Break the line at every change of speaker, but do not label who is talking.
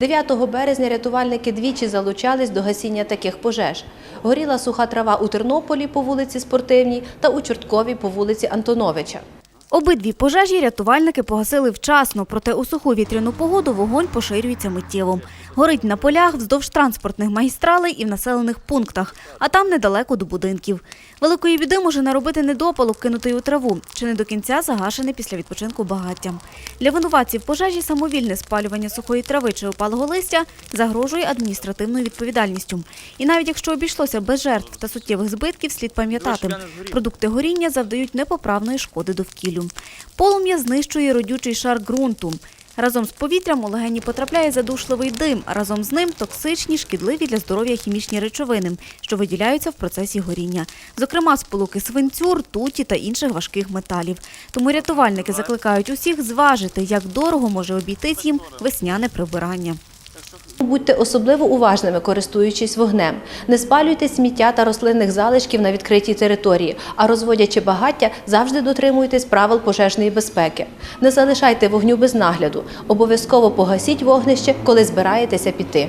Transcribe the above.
9 березня рятувальники двічі залучались до гасіння таких пожеж. Горіла суха трава у Тернополі по вулиці Спортивній та у Чортковій по вулиці Антоновича.
Обидві пожежі рятувальники погасили вчасно, проте у суху вітряну погоду вогонь поширюється миттєво. Горить на полях, вздовж транспортних магістралей і в населених пунктах, а там недалеко до будинків. Великої біди може наробити недопалок, кинутий у траву, чи не до кінця загашений після відпочинку багаття. Для винуватців пожежі самовільне спалювання сухої трави чи опалого листя загрожує адміністративною відповідальністю. І навіть якщо обійшлося без жертв та суттєвих збитків, слід пам'ятати, продукти горіння завдають непоправної шкоди довкіллю. Полум'я знищує родючий шар ґрунту. Разом з повітрям у легені потрапляє задушливий дим, а разом з ним токсичні, шкідливі для здоров'я хімічні речовини, що виділяються в процесі горіння. Зокрема, сполуки свинцю, ртуті та інших важких металів. Тому рятувальники закликають усіх зважити, як дорого може обійтись їм весняне прибирання.
Будьте особливо уважними, користуючись вогнем. Не спалюйте сміття та рослинних залишків на відкритій території, а розводячи багаття, завжди дотримуйтесь правил пожежної безпеки. Не залишайте вогню без нагляду. Обов'язково погасіть вогнище, коли збираєтеся піти.